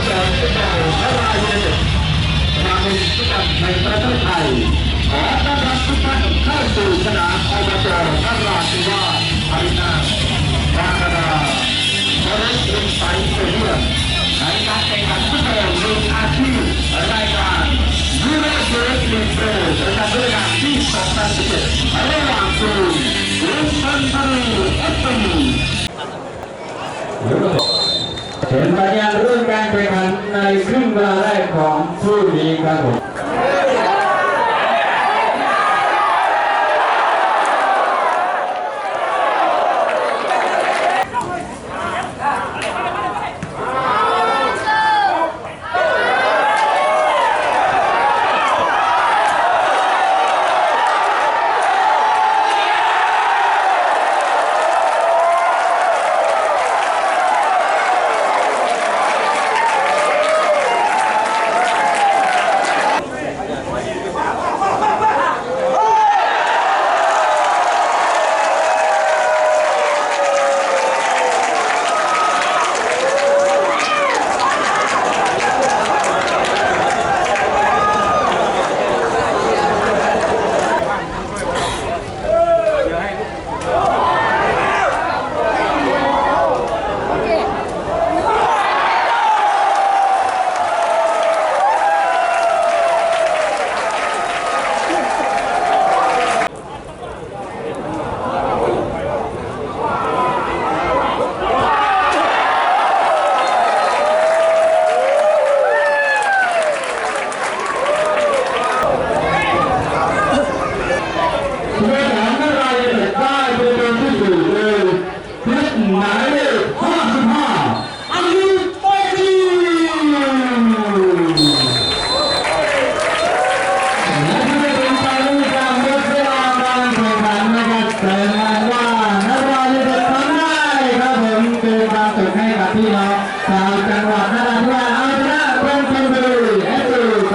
ดแทนตั้งแต่พระราชมาเป็นผู้นำในประเทศไทยขอต้อรับทุาเข้าสู่สนามอบจพระราชวาภายนาบางนาพระราชเป็นสายเสือในการแข่งขันฟุตบอลรุ่นอาชีพรายการยูเรสเล็กลีกโปรประจำฤดูกที่2017ระหว่างกลุ่มลิสเทนบุรีเอฟเอ เห็นบรรยากาศเรื่องการแข่งขันในครึ่งเวลาแรกของคู่นี้ครับผม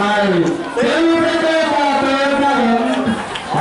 Mário.